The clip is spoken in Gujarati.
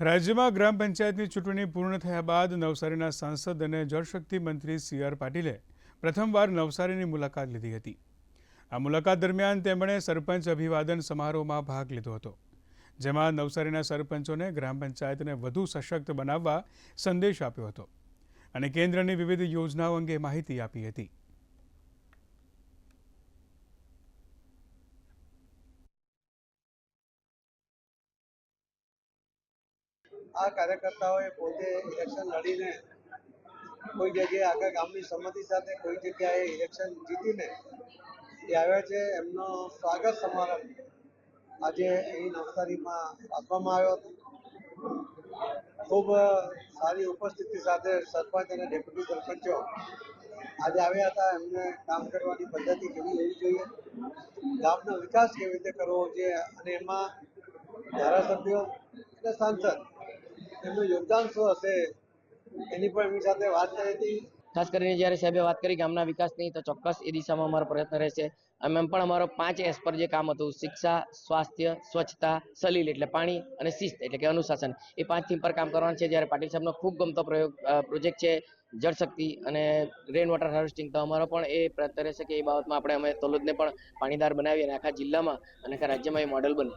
રાજ્યમાં ગ્રામ પંચાયતની ચૂંટણી પૂર્ણ થયા બાદ નવસારીના સાંસદ અને જળશક્તિ મંત્રી સી આર પાટીલે પ્રથમવાર નવસારીની મુલાકાત લીધી હતી. આ મુલાકાત દરમિયાન તેમણે સરપંચ અભિવાદન સમારોહમાં ભાગ લીધો હતો, જેમાં નવસારીના સરપંચોને ગ્રામ પંચાયતને વધુ સશક્ત બનાવવા સંદેશ આપ્યો હતો અને કેન્દ્રની વિવિધ યોજનાઓ અંગે માહિતી આપી હતી. આ કાર્યકર્તાઓએ પોતે ઇલેક્શન લડીને કોઈ જગ્યાએ આખા ગામની સંમતિ સાથે કોઈ જગ્યાએ ઇલેક્શન જીતીને એ આવ્યા છે. એમનો સ્વાગત સમારંભ આજે અહીં નવસારીમાં આપવામાં આવ્યો હતો. ખૂબ સારી ઉપસ્થિતિ સાથે સરપંચ અને ડેપ્યુટી સરપંચો આજે આવ્યા હતા. એમને કામ કરવાની પદ્ધતિ કેવી હોવી જોઈએ? ગામનો વિકાસ કેવી રીતે કરવો જોઈએ? અને એમાં ધારાસભ્યો અને સાંસદ ખાસ કરીને જ્યારે સાહેબે વાત કરી ગામના વિકાસની, તો ચોક્કસ એ દિશામાં અમારો પ્રયત્ન રહેશે. અને એમ પણ અમારો પાંચ એસ પર જે કામ હતું, શિક્ષા, સ્વાસ્થ્ય, સ્વચ્છતા, સલીલ એટલે પાણી અને શિસ્ત એટલે કે અનુશાસન, એ પાંચ થીમ પર કામ કરવાનું છે. જ્યારે પાટીલ સાહેબનો ખૂબ ગમતો પ્રયોગ પ્રોજેક્ટ છે જળશક્તિ અને રેન વોટર હાર્વેસ્ટિંગ તો અમારો પણ એ પ્રયત્ન રહેશે કે એ બાબતમાં આપણે અમે તલોદને પણ પાણીદાર બનાવીએ અને આખા જિલ્લામાં અને આખા રાજ્યમાં એ મોડેલ બને